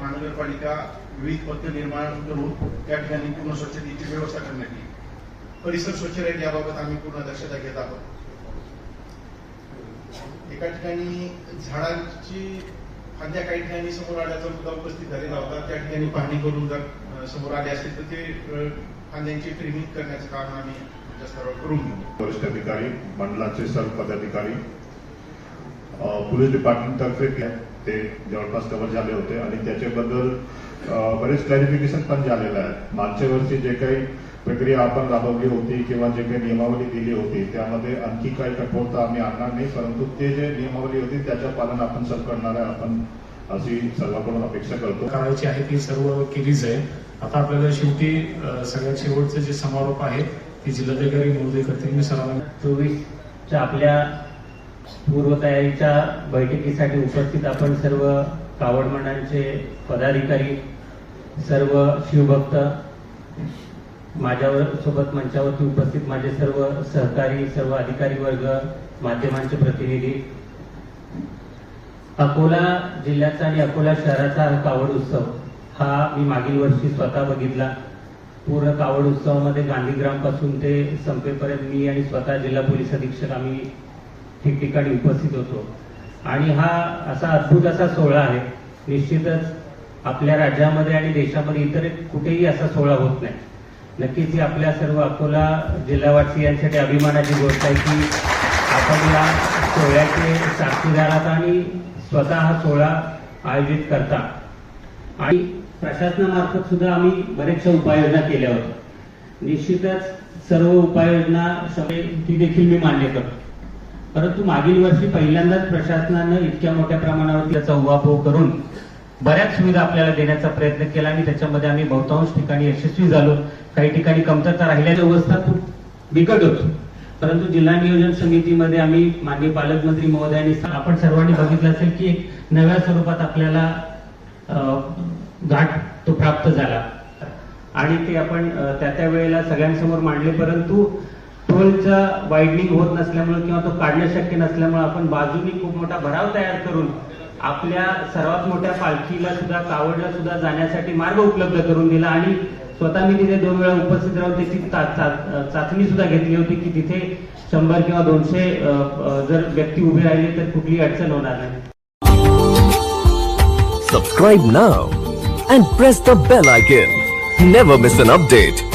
महानगरपालिका विविध पथ निर्माण करून त्या ठिकाणी पूर्ण स्वच्छतेची व्यवस्था करण्यात येईल. परिसर स्वच्छ राहील याबाबत आम्ही पूर्ण दक्षता घेत आहोत. एका ठिकाणी झाडांची फांद्या काही ठिकाणी समोर आल्याचा मुद्दा उपस्थित झालेला होता. त्या ठिकाणी पाहणी करून जर समोर आले असतील तर ते फांद्यांची ट्रिमिंग करण्याचं काम आम्ही आमच्या स्तरावर करून घेऊ. वरिष्ठ अधिकारी मंडळाचे सर्व पदाधिकारी पोलीस डिपार्टमेंटतर्फे ते जवळपास कव्हर झाले होते आणि त्याच्याबद्दल बरेच क्लॅरिफिकेशन पण झालेलं आहे. मागच्या वर्षी जे काही प्रक्रिया आपण राबवली होती किंवा जे काही नियमावली दिली होती त्यामध्ये आणखी काही कठोरता आम्ही आणणार नाही परंतु ते जे नियमावली होती त्याचं पालन आपण सब करणार आहे आपण अशी सर्वांकडून अपेक्षा करतो. करायची आहे ती सर्व केलीच आहे. आता आपल्याला शेवटी सगळ्यात शेवटचं जे समारोप आहे ती जिल्हाधिकारी महोदय करतील मी सर्वांना चोवीसच्या आपल्या पूर्वतयारीच्या बैठकीसाठी उपस्थित आपण सर्व कावड मंडळांचे पदाधिकारी सर्व शिवभक्त माझ्यावर सोबत मंचावरती उपस्थित माझे सर्व सहकारी सर्व अधिकारी वर्ग माध्यमांचे प्रतिनिधी. अकोला जिल्ह्याचा आणि अकोला शहराचा हा कावड उत्सव हा मी मागील वर्षी स्वतः बघितला. पूर्ण कावड उत्सवामध्ये गांधीग्रामपासून ते संपेपर्यंत मी आणि स्वतः जिल्हा पोलीस अधीक्षक आम्ही ठिकठिकाणी उपस्थित होतो. आणि हा असा अद्भुत असा सोहळा आहे. निश्चितच आपल्या राज्यामध्ये आणि देशामध्ये इतर कुठेही असा सोहळा होत नाही. नक्कीच ही आपल्या सर्व अकोला जिल्हावासियांसाठी अभिमानाची गोष्ट आहे की आपण या सोहळ्याचे साक्षीदार आहात आणि स्वतः हा सोहळा आयोजित करता. आणि प्रशासनामार्फत सुद्धा आम्ही बऱ्याचशा उपाययोजना केल्या होत्या. निश्चितच सर्व उपाययोजना सगळे ती देखील मी मान्य करतो. परंतु मागील वर्षी पहिल्यांदाच प्रशासनानं इतक्या मोठ्या प्रमाणावर त्याचा उहापोह करून बऱ्याच सुविधा आपल्याला देण्याचा प्रयत्न केला आणि त्याच्यामध्ये आम्ही बहुतांश ठिकाणी यशस्वी झालो. काही ठिकाणी कमतरता राहिल्याची अवस्था खूप बिकट होती. परंतु जिल्हा नियोजन समितीमध्ये आम्ही माननीय पालकमंत्री महोदयांनी आपण सर्वांनी बघितलं असेल की एक नव्या स्वरूपात आपल्याला अं, घाट तो प्राप्त झाला. आणि ते आपण त्या त्या वेळेला सगळ्यांसमोर मांडले परंतु टोलचा वाईडनिंग होत नसल्यामुळे किंवा तो काढणं शक्य नसल्यामुळे आपण बाजूनी खूप मोठा भराव तयार करून आपल्या सर्वात मोठ्या पालखीला सुद्धा कावडला सुद्धा जाण्यासाठी मार्ग उपलब्ध करून दिला आणि स्वतः मी तिथे दोन वेळा उपस्थित राहून त्याची चाचणी सुद्धा घेतली होती की तिथे शंभर किंवा दोनशे जर व्यक्ती उभी राहिले तर कुठली अडचण होणार नाही. Subscribe now and press the bell icon never miss an update